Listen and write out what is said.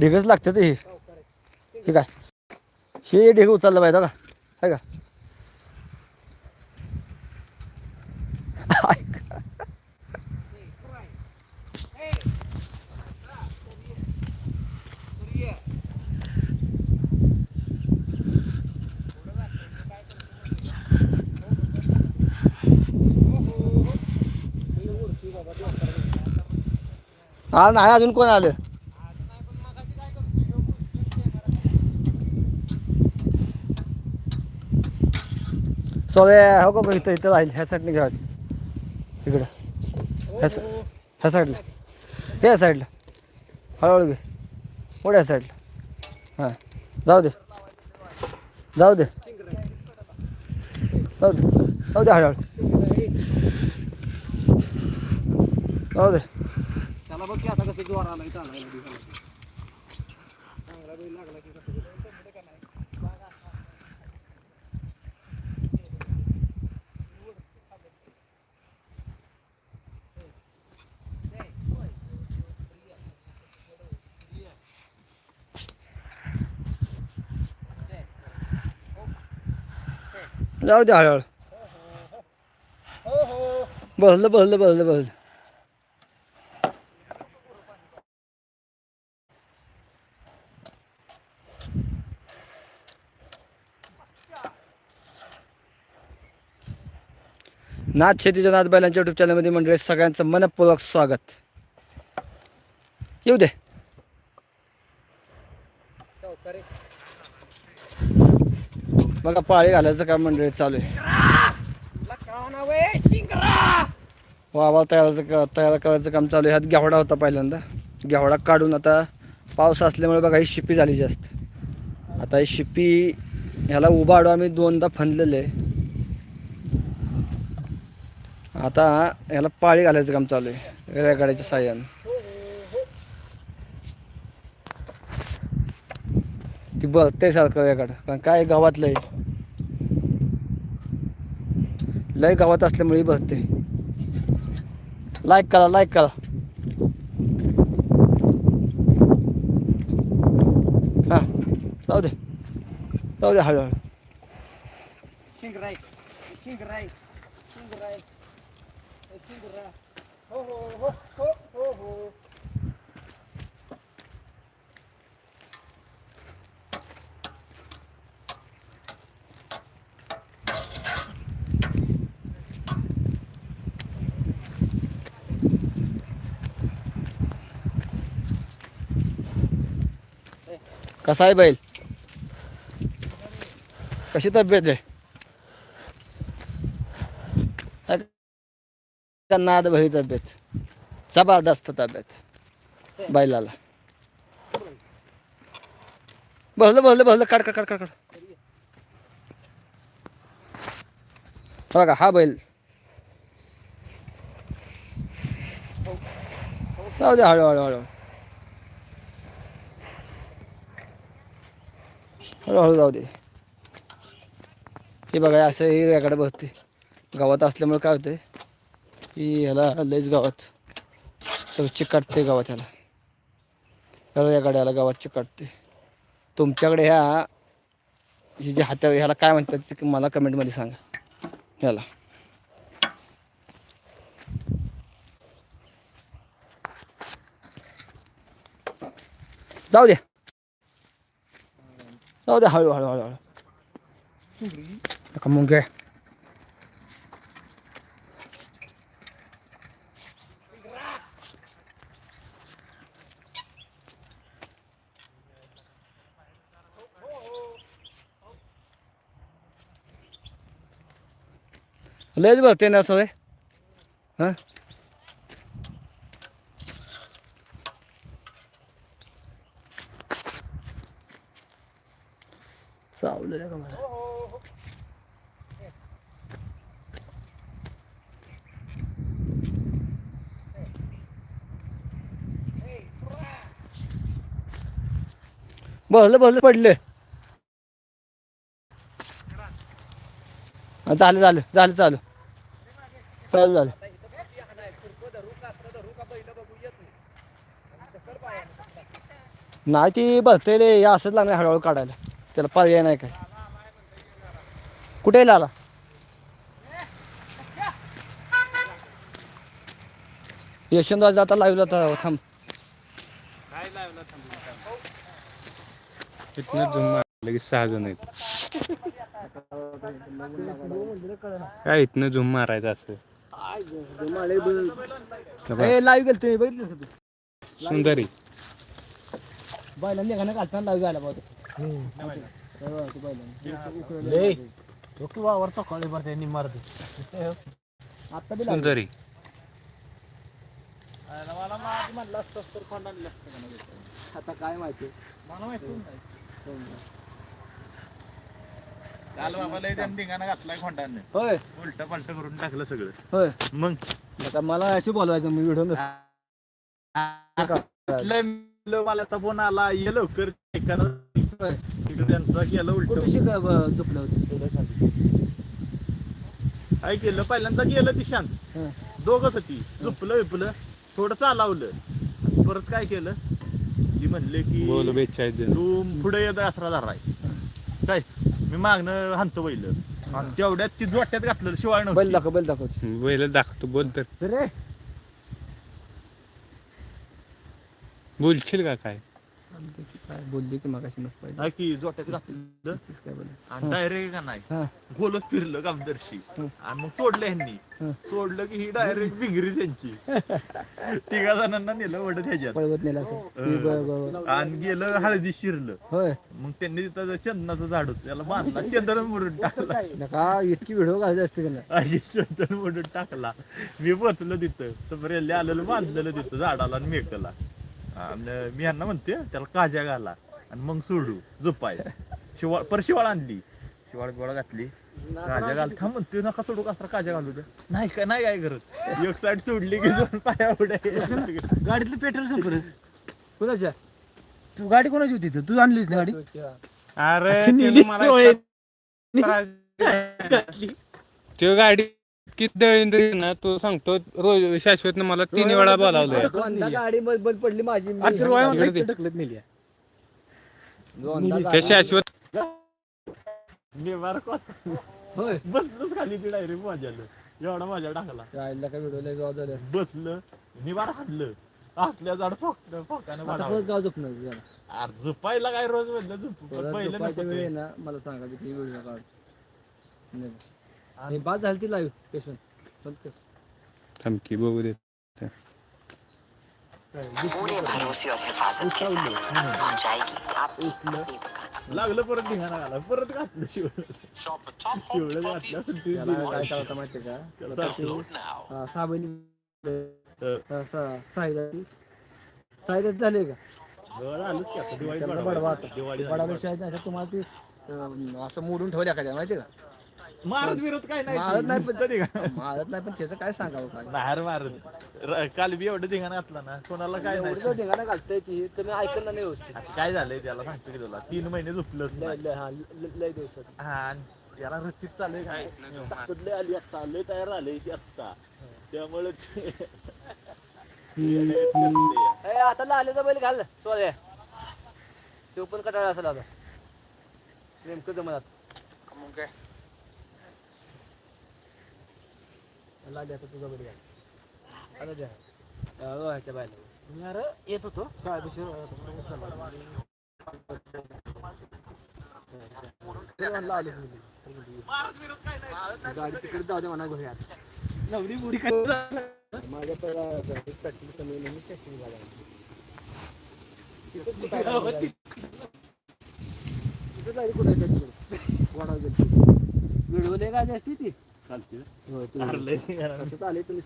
ढेगच लागतात हे. ठीक आहे हे ढेग उचललं पाहिजे दादा. आहे का? हा नाही अजून कोण आलं? सोळ्या हो का इथं इथं राहील ह्या साईडने घ्यायचं इकडं. ह्या सा- ह्या साईडला ह्या साईडला हळूहळू घे. पुढे साईडला हां. जाऊ दे. जाऊ दे. जाऊ दे. जाऊ दे हळूहळू. जाऊ दे. त्याला बघ की आता कसं जोर आला चांगला बैल लागला की जाऊ दे हळूहळू. बसलं बसलं बसलं बसलं. नाथ शेतीच्या नाथ बैलांच्या युट्यूब चॅनलमध्ये मंडळी सगळ्यांचं मनपूर्वक स्वागत. येऊ दे. बघा पाळी घालायचं काम मंडळी? चालू आहे. वावा तयाराचं तयार करायचं काम चालू आहे. ह्यात घेवडा होता पहिल्यांदा. घेवडा काढून आता पाऊस असल्यामुळे बघा ही शिपी झाली जास्त. आता ही शिपी ह्याला उभा आम्ही दोनदा फनलेलं आहे. आता ह्याला पाळी घालायचं काम चालू आहे. रेगाड्याच्या साह्यानं. ती बघते सारखं याकडं कारण काय गावातलं आहे लय गावात असल्यामुळे बघते. लाईक करा लाईक करा. हां जाऊ दे. जाऊ दे हळूहळू. हो हो हो हो हो. कसा आहे बैल? कशी तब्येत आहे? का नाद भरी तब्येत. जबरदस्त तब्येत बैलाला. बसलं बसलं बसलं. काढ काढ काढ काढ बघा हा बैल. जाऊ दे हळू हळू. हळूहळू जाऊ दे हे बघा असं हे याकडे बसते गावात असल्यामुळे काय होते की ह्याला लयच गावात सगळं चिकाटते गावात ह्याला. ह्याला या ह्याला गावात चिकटते तुमच्याकडे ह्या हे जे हात्या ह्याला काय म्हणतात ते मला कमेंटमध्ये सांगा. ह्याला. जाऊ दे. जाऊ दे हळू हळू हळू हळू नका मुंगे लयच बघते ना सगळे हां का मला? बसलं बसलं पडले. झालं झालं झालं चालू चालू झालं. नाही ती भरते रे असंच लागणार हळूहळू काढायला. त्याला पर्याय नाही काय. कुठे आला यशवंत आता लाईव्हला आता थांब. इथनं झुम मारलं की सहा जण आहेत. काय इथनं झुम मारायचं असं? लाईव्ह गेलं तुम्ही बघितलं का तू? सुंदरी. बैलांनी घालताना लाईव्ह आला पाहतो आता बी लावलं. सुंदरी मला माझं म्हणलं असतं तर खोंड आणलं असतं का नाही? आता काय माहिती? मला माहिती नाही. काल त्यांनी धिंगाणा घातलाय खोंडाने. होय. उलट पलट करून टाकलं सगळं. होय. मग? आता मला अशी बोलवायचं मी व्हिडिओ म्हणलं, मला तर फोन आला. ये लवकर. check करा. तिकडे त्यांचं केलं उलट. कुठे शिक झोपलं होतं? काय केलं? पहिल्यांदा गेलं ती शांत. हं. दोघच होती. झुपलं विपलं थोडं चालावलं. आणि परत काय केलं? ती म्हणले की बोल तू पुढे येत अठरा धराय. काय? मी मागणं हाणतो बैल. आणि तेवढ्यात ती जोट्यात घातलं शिवाय बैल नव्हती दाखव बैल दाखव. बैल दाखवतो बोल तर. रे बोलशील का काय? काय बोलली की मागाशी पाहिजे हा की जोट्यात घातलं काय आणि डायरेक्ट का नाही? हा. गोलच फिरलं कामदर्शी हं. आणि मग सोडलं ह्यांनी. हं. सोडलं की ही डायरेक्ट भिंगरी त्यांची. तिघा जणांना नेलं वडत ह्याच्यात पळवत नेला असं. ती ब- ब- आणि गेलं हळदी शिरलं. होय. मग त्यांनी तिथं चंदनाचं झाड होतं त्याला बांधला. चंदन मोडून टाकला. नका इतकी व्हिडिओ घालायची असते का नाही आणि चंदन मोडून टाकला. मी बसलो तिथं. तर रेल्वे आलेलं बांधलेलं तिथं झाडाला आणि मेकला. आणि मी यांना म्हणते त्याला काज्या घाला आणि मग सोडू झोपाय. शिवाळ पर शिवाळ आणली. शिवाळ बिवाळ घातली. काज्या घाल थांब म्हणते नका सोडू कसं काज्या घालू दे नाही काय नाही काय करत? एक साईड सोडली की दोन पाया उड्या गाडीतलं पेट्रोल संपलं कुणाच्या? तू गाडी कोणाची होती? तू आणलीस ना गाडी? अरे नेली त्यानं मला डोळे. तो गाडी किती दळीन तरी ना तो सांगतो रोज शाश्वतनं मला तीन वेळा बोलावलंय दोनदा गाडी बंद बंद पडली माझी मी- आणि तू रोया म्हणला इकडे इकडे ढकलत नेली आहे. दोनदा त्या गाडी- शाश्वत होय बसलोच खाली ती डायरेक्ट माझ्याला एवढा माझ्या टाकला गाडीला काय व्हिडिओ लय गाव झाले बसलं निवार हाडलं असल्या झाड फोकणं फोकानं आता वाढावं. परत गाव झोपणार. अरे झोपायला काय रोज म्हणलं झोपू परत पहिलं झोपायच्या वेळी. ना मला सांगा की व्हिडिओ काढ नाही. हे बाद झाली ती लाईव्ह पेशंट. थमकी बघू दे. पूरे भरोसे और हिफाजत के साथ पहुंचाएगी आपकी अपनी दुकान। लागलं परत धिंगाणा घाला परत घातलं शिवलं घातलं काय काय होतं माहितीये का? त्याला सहा बहिणी साईदाची साईदाची झाली का? दिवाळी तुम्हाला ती असं मोडून ठेवल्या का माहितीये का? मारत विरोध काय नाही. मारत नाही नुसतं धिंगाणा. पण मारत नाही पण त्याचं काय सांगावं काय? बाहेर मारत र- काल बी एवढं धिंगाणा घातला ना कोणाला काय एवढं नाही. जर ढेंगाणं घालतंय की तुम्ही ऐकलं नाही व्यवस्थित. आता काय झालंय त्याला सांगतो की तुला तीन महिने झोपलंच लय नाही. लय हा लय- लय दिवसात. हा आणि त्याला रस्तीत चाललंय काय ताकद लय आली आता? लय तयार आले ती आत्ता त्यामुळे ते- ए आता लालेचा बैल घाल सोळ्या तो पण कटाळा असेल आता. नेमकं जमत लाले आता तुझा घाल आता द्या अहो, ह्याच्या बायला मी अरे येत होतो. ते म्हणलं आले गाडी तिकडे जाऊ दे म्हणा घरी. नवरी बुडी माझ्या पहिला प्रॅक्टिस कमी म्हणून टेस्टिंग झाला. तिथं जायचं कुठं व्हिडिओ लय गाजी असते ती? चालते होय अरे लय तसंच आले तुम्ही